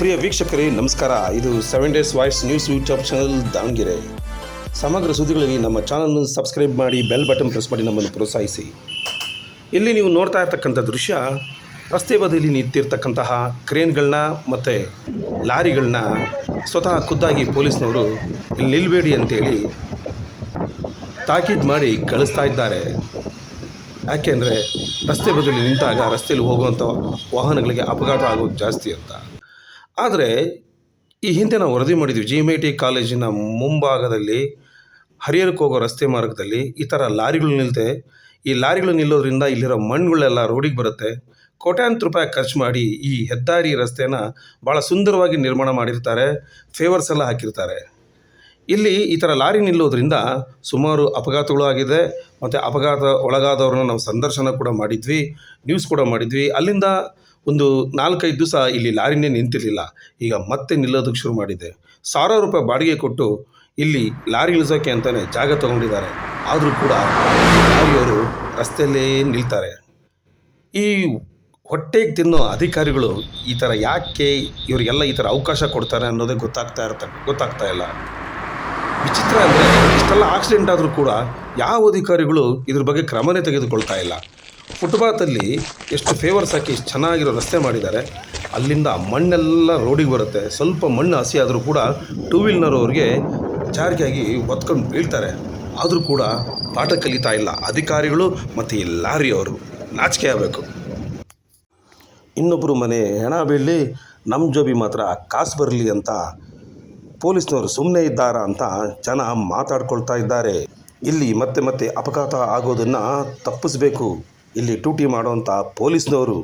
ಪ್ರಿಯ ವೀಕ್ಷಕರೇ, ನಮಸ್ಕಾರ. ಇದು seven days voice news YouTube channel Davangere. ಸಮಗ್ರ ಸುದ್ದಿಗಳಿಗೆ ನಮ್ಮ ಚಾನಲ್ನ ಸಬ್ಸ್ಕ್ರೈಬ್ ಮಾಡಿ ಬೆಲ್ ಬಟನ್ ಪ್ರೆಸ್ ಮಾಡಿ ನಮ್ಮನ್ನು ಪ್ರೋತ್ಸಾಹಿಸಿ. ಇಲ್ಲಿ ನೀವು ನೋಡ್ತಾ ಇರ್ತಕ್ಕಂಥ ದೃಶ್ಯ, ರಸ್ತೆ ಬದಿಯಲ್ಲಿ ನಿಂತಿರ್ತಕ್ಕಂತಹ ಕ್ರೇನ್ಗಳನ್ನ ಮತ್ತು ಲಾರಿಗಳನ್ನ ಸ್ವತಃ ಖುದ್ದಾಗಿ ಪೊಲೀಸ್ನವರು ಇಲ್ಲಿ ನಿಲ್ಲಬೇಡಿ ಅಂತೇಳಿ ತಾಕೀದು ಮಾಡಿ ಕಳಿಸ್ತಾ ಇದ್ದಾರೆ. ಯಾಕೆಂದರೆ ರಸ್ತೆ ಬದಿಯಲ್ಲಿ ನಿಂತಾಗ ರಸ್ತೆಯಲ್ಲಿ ಹೋಗುವಂಥ ವಾಹನಗಳಿಗೆ ಅಪಘಾತ ಆಗೋದು ಜಾಸ್ತಿ ಅಂತ. ಆದರೆ ಈ ಹಿಂದೆ ನಾವು ವರದಿ ಮಾಡಿದ್ವಿ ಜಿ ಎಂ ಐ ಟಿ ಕಾಲೇಜಿನ ಮುಂಭಾಗದಲ್ಲಿ, ಹರಿಹರಕ್ಕೆ ಹೋಗೋ ರಸ್ತೆ ಮಾರ್ಗದಲ್ಲಿ ಈ ಥರ ಲಾರಿಗಳು ನಿಲ್ತೆ. ಈ ಲಾರಿಗಳು ನಿಲ್ಲೋದ್ರಿಂದ ಇಲ್ಲಿರೋ ಮಣ್ಣುಗಳೆಲ್ಲ ರೋಡಿಗೆ ಬರುತ್ತೆ. ಕೋಟ್ಯಾಂತರ ರೂಪಾಯಿ ಖರ್ಚು ಮಾಡಿ ಈ ಹೆದ್ದಾರಿ ರಸ್ತೆನ ಭಾಳ ಸುಂದರವಾಗಿ ನಿರ್ಮಾಣ ಮಾಡಿರ್ತಾರೆ ಫೇವರ್ಸ್ ಎಲ್ಲ ಹಾಕಿರ್ತಾರೆ. ಇಲ್ಲಿ ಈ ಥರ ಲಾರಿ ನಿಲ್ಲೋದ್ರಿಂದ ಸುಮಾರು ಅಪಘಾತಗಳು ಆಗಿದೆ. ಮತ್ತು ಅಪಘಾತ ಒಳಗಾದವ್ರನ್ನ ನಾವು ಸಂದರ್ಶನ ಕೂಡ ಮಾಡಿದ್ವಿ ನ್ಯೂಸ್ ಕೂಡ ಮಾಡಿದ್ವಿ. ಅಲ್ಲಿಂದ ಒಂದು ನಾಲ್ಕೈದು ದಿವಸ ಇಲ್ಲಿ ಲಾರಿನೇ ನಿಂತಿರಲಿಲ್ಲ. ಈಗ ಮತ್ತೆ ನಿಲ್ಲೋದಕ್ಕೆ ಶುರು ಮಾಡಿದೆ. ಸಾವಿರಾರು ರೂಪಾಯಿ ಬಾಡಿಗೆ ಕೊಟ್ಟು ಇಲ್ಲಿ ಲಾರಿ ಇಳಿಸೋಕ್ಕೆ ಅಂತಲೇ ಜಾಗ ತಗೊಂಡಿದ್ದಾರೆ. ಆದರೂ ಕೂಡ ಲಾರಿಯವರು ರಸ್ತೆಯಲ್ಲೇ ನಿಲ್ತಾರೆ. ಈ ಹೊಟ್ಟೆಗೆ ತಿನ್ನೋ ಅಧಿಕಾರಿಗಳು ಈ ಥರ ಯಾಕೆ ಇವರಿಗೆಲ್ಲ ಈ ಥರ ಅವಕಾಶ ಕೊಡ್ತಾರೆ ಅನ್ನೋದೇ ಗೊತ್ತಾಗ್ತಾ ಇರ್ತ ಗೊತ್ತಾಗ್ತಾ ಇಲ್ಲ. ವಿಚಿತ್ರ ಅಂದರೆ ಇಷ್ಟೆಲ್ಲ ಆಕ್ಸಿಡೆಂಟ್ ಆದರೂ ಕೂಡ ಯಾವ ಅಧಿಕಾರಿಗಳು ಇದ್ರ ಬಗ್ಗೆ ಕ್ರಮನೇ ತೆಗೆದುಕೊಳ್ತಾ ಇಲ್ಲ. ಫುಟ್ಪಾತಲ್ಲಿ ಎಷ್ಟು ಫೇವರ್ಸ್ ಹಾಕಿ ಎಷ್ಟು ಚೆನ್ನಾಗಿರೋ ರಸ್ತೆ ಮಾಡಿದ್ದಾರೆ. ಅಲ್ಲಿಂದ ಮಣ್ಣೆಲ್ಲ ರೋಡಿಗೆ ಬರುತ್ತೆ. ಸ್ವಲ್ಪ ಮಣ್ಣು ಹಸಿ ಆದರೂ ಕೂಡ ಟೂ ವೀಲ್ನರ್ವ್ರಿಗೆ ಜಾರಿಗೆಯಾಗಿ ಒತ್ಕೊಂಡು ಬೀಳ್ತಾರೆ. ಆದರೂ ಕೂಡ ಪಾಠ ಕಲಿತಾ ಇಲ್ಲ. ಅಧಿಕಾರಿಗಳು ಮತ್ತು ಈ ಲಾರಿಯವರು ನಾಚಿಕೆ ಆಗಬೇಕು. ಇನ್ನೊಬ್ಬರು ಮನೆ, ಹೆಣ ಬೀಳಲಿ ನಮ್ಮ ಜೋಬಿ ಮಾತ್ರ ಕಾಸು ಬರಲಿ ಅಂತ ಪೊಲೀಸ್ನವರು ಸುಮ್ಮನೆ ಇದ್ದಾರಾ ಅಂತ ಜನ ಮಾತಾಡ್ಕೊಳ್ತಾ ಇದ್ದಾರೆ. ಇಲ್ಲಿ ಮತ್ತೆ ಮತ್ತೆ ಅಪಘಾತ ಆಗೋದನ್ನು ತಪ್ಪಿಸ್ಬೇಕು. ಇಲ್ಲಿ ಟೂಟಿ ಮಾಡುವಂಥ ಪೊಲೀಸ್ನವರು